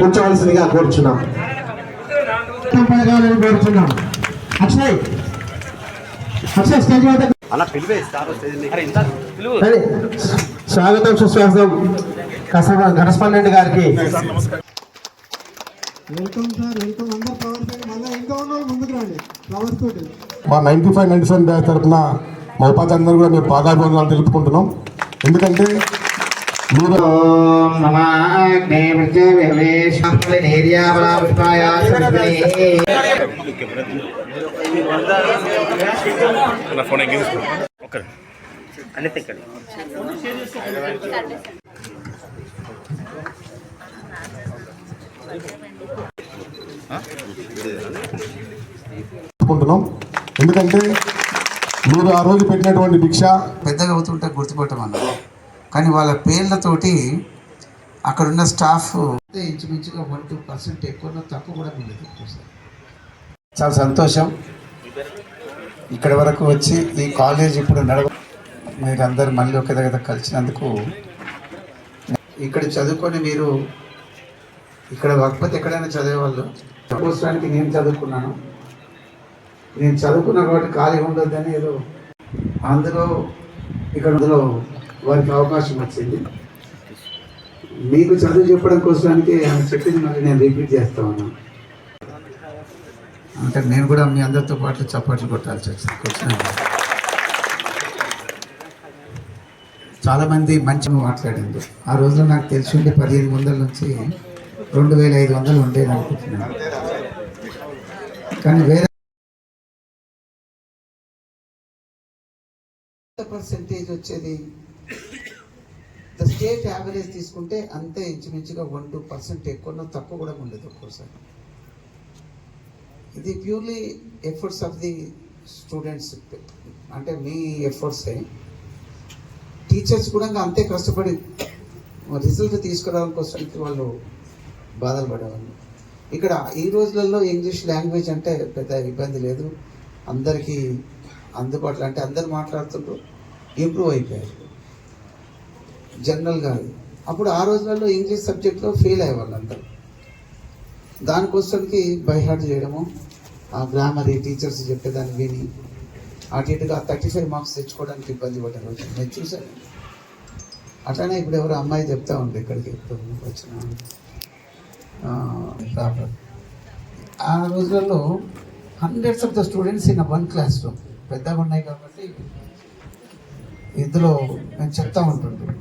కూర్చోవలసిందిగా కోరుచున్నాం. పలకాలని కోరుచున్నాం. అక్షయ్ అక్షయ్ స్టేజ్ వద్ద అలా పిలివే స్టార్ స్టేజ్ రండి. స్వాగతం సుస్వాగతం కసబ కరస్పాండెంట్ గారికి. అందరు మా ninety five ninety seven batch తరఫున మా ఉపాధ్యాయులందరూ కూడా మేము పాదాభివందనాలు తెలుపుకుంటున్నాం. ఎందుకంటే మీరు ఫోన్ ఎగ్గి ఓకే అన్ని తెక్కండి ఎందుకంటే మీరు ఆ రోజు పెట్టినటువంటి భిక్ష పెద్దగా అవుతుంటే గుర్తుపట్టం కానీ వాళ్ళ పేర్లతోటి అక్కడున్న స్టాఫ్ ఇంచుమించుగా వన్ టూ పర్సెంట్ ఎక్కువ తక్కువ కూడా మిగలేదు చాలా సంతోషం. ఇక్కడ వరకు వచ్చి ఈ కాలేజ్ ఇప్పుడు నడవ మీరు అందరు మళ్ళీ ఒక దగ్గర కలిసినందుకు ఇక్కడ చదువుకొని మీరు ఇక్కడ కాకపోతే ఎక్కడైనా చదివేవాళ్ళు? సంవత్సరానికి నేను చదువుకున్నాను. నేను చదువుకున్నా కాబట్టి ఖాళీ ఉండొద్దని ఏదో అందులో ఇక్కడ అందులో వారికి అవకాశం వచ్చింది. మీకు చదువు చెప్పడం కోసానికి ఆమె చెప్పింది మళ్ళీ నేను రిపీట్ చేస్తా ఉన్నాను అంటే నేను కూడా మీ అందరితో పాటు చప్పట్లు కొట్టాల్సి వచ్చింది. చాలామంది మంచిగా మాట్లాడింది ఆ రోజులో నాకు తెలిసి ఉండి పదిహేను వందల నుంచి రెండు వేల ఐదు వందలు ఉండేది అనుకుంటున్నాను. కానీ వేరే పర్సెంటేజ్ వచ్చేది. ద స్టేట్ యావరేజ్ తీసుకుంటే అంతే ఇంచుమించుగా వన్ టూ పర్సెంట్ ఎక్కువ తక్కువ కూడా ఉండదు ఒక్కోసారి. ఇది purely efforts of the students అంటే మీ ఎఫర్ట్సే టీచర్స్ కూడా అంతే కష్టపడి రిజల్ట్ తీసుకురావడానికి కోసం వాళ్ళు బాధలు పడేవాళ్ళు. ఇక్కడ ఈ రోజులలో ఇంగ్లీష్ లాంగ్వేజ్ అంటే పెద్ద ఇబ్బంది లేదు. అందరికీ అందుబాటులో అంటే అందరు మాట్లాడుతుండ్రు ఇంప్రూవ్ అయిపోయారు. జనరల్గా అప్పుడు ఆ రోజులలో ఇంగ్లీష్ సబ్జెక్ట్లో ఫెయిల్ అయ్యేవాళ్ళు అందరూ. దానికోసానికి బైహార్ట్ చేయడము ఆ గ్రామర్ టీచర్స్ చెప్పేదాన్ని విని అటు ఇటుగా థర్టీ ఫైవ్ మార్క్స్ తెచ్చుకోవడానికి ఇబ్బంది పడ్డ రోజు నేను చూశాను. అట్లానే ఇప్పుడు ఎవరు అమ్మాయి చెప్తా ఉంది ఇక్కడికి వచ్చిన ఆ, ఆ రోజులలో hundreds of the students in one class room. పెద్దగా ఉన్నాయి కాబట్టి ఇందులో నేను చెప్తా ఉంటుంటాను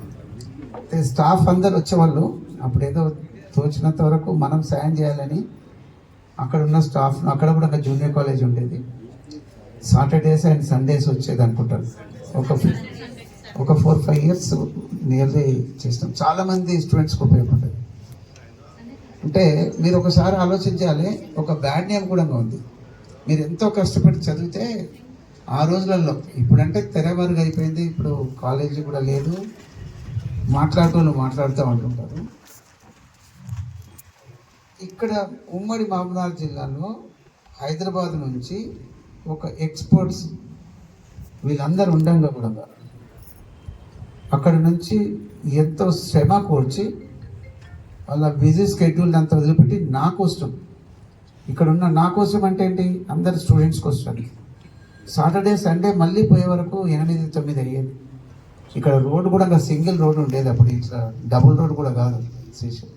స్టాఫ్ అందరు వచ్చేవాళ్ళు. అప్పుడు ఏదో తోచినంత వరకు మనం సాయం చేయాలని అక్కడ ఉన్న స్టాఫ్ అక్కడ కూడా ఒక జూనియర్ కాలేజ్ ఉండేది. సాటర్డేస్ అండ్ సండేస్ వచ్చేది అనుకుంటారు. ఒక ఒక ఫోర్ ఫైవ్ ఇయర్స్ నియర్లీ చేస్తాం. చాలామంది స్టూడెంట్స్కి ఉపయోగపడ్డది. అంటే మీరు ఒకసారి ఆలోచించాలి ఒక బ్యాడ్ నేమ్ కూడా ఉంది. మీరు ఎంతో కష్టపడి చదివితే ఆ రోజులలో ఇప్పుడంటే తెరవరుగు అయిపోయింది ఇప్పుడు కాలేజీ కూడా లేదు. మాట్లాడుతూ మాట్లాడుతూ ఉంటుంటారు. ఇక్కడ ఉమ్మడి మహబూబ్నగర్ జిల్లాలో హైదరాబాద్ నుంచి ఒక ఎక్స్పర్ట్స్ వీళ్ళందరూ ఉండంగా కూడా అక్కడ నుంచి ఎంతో శ్రమ కూర్చి వాళ్ళ బిజీ స్కెడ్యూల్ అంతా వదిలిపెట్టి నా కోసం ఇక్కడ ఉన్న నా కోసం అంటే ఏంటి? అందరు స్టూడెంట్స్ కోసం. సాటర్డే సండే మళ్ళీ పోయే వరకు ఎనిమిది తొమ్మిది అయ్యేది. ఇక్కడ రోడ్డు కూడా ఇంకా సింగిల్ రోడ్ ఉండేది అప్పుడు ఇట్లా డబుల్ రోడ్ కూడా కాదు శ్రీశైలం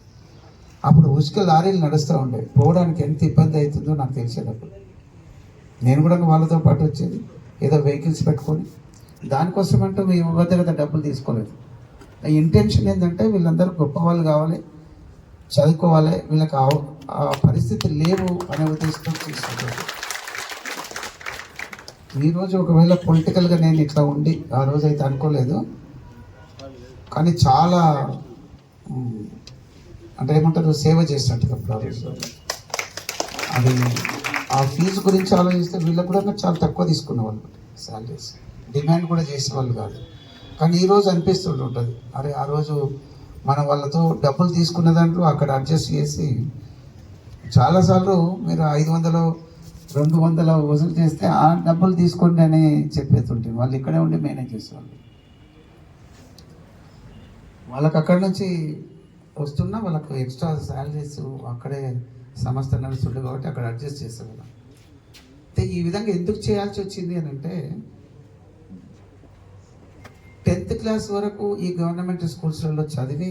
అప్పుడు ఉసుక లారీలు నడుస్తూ ఉండే. పోవడానికి ఎంత ఇబ్బంది అవుతుందో నాకు తెలిసేటప్పుడు నేను కూడా వాళ్ళతో పాటు వచ్చేది. ఏదో వెహికల్స్ పెట్టుకొని. దానికోసం అంటే మీ వద్ద కదా డబ్బులు తీసుకోలేదు. ఇంటెన్షన్ ఏంటంటే వీళ్ళందరూ గొప్ప వాళ్ళు కావాలి చదువుకోవాలి వీళ్ళకి ఆ- ఆ పరిస్థితి లేవు అనే ఉద్దేశంతో తీసుకుంటారు ఈరోజు ఒకవేళ పొలిటికల్గా నేను ఇట్లా ఉండి ఆ రోజు అయితే అనుకోలేదు. కానీ చాలా అంటే ఏమంటారు సేవ చేసినట్టుగా అది ఆ ఫీజు గురించి ఆలోచిస్తే వీళ్ళకి కూడా చాలా తక్కువ తీసుకునేవాళ్ళు శాలరీస్ డిమాండ్ కూడా చేసేవాళ్ళు కాదు. కానీ ఈరోజు అనిపిస్తుంటు ఉంటుంది. అరే ఆ రోజు మనం వాళ్ళతో డబ్బులు తీసుకున్న దాంట్లో అక్కడ అడ్జస్ట్ చేసి చాలాసార్లు మీరు ఐదు వందలు రెండు వందల వసూలు చేస్తే ఆ డబ్బులు తీసుకోండి అని చెప్పేస్తుంటే వాళ్ళు ఇక్కడే ఉండి మేనేజ్ చేసేవాళ్ళు. వాళ్ళకి అక్కడ నుంచి వస్తున్నా వాళ్ళకు ఎక్స్ట్రా శాలరీస్ అక్కడే సంస్థ నడుస్తుండే కాబట్టి అక్కడ అడ్జస్ట్ చేసేవాళ్ళం. అయితే ఈ విధంగా ఎందుకు చేయాల్సి వచ్చింది అని అంటే టెన్త్ క్లాస్ వరకు ఈ గవర్నమెంట్ స్కూల్స్లలో చదివి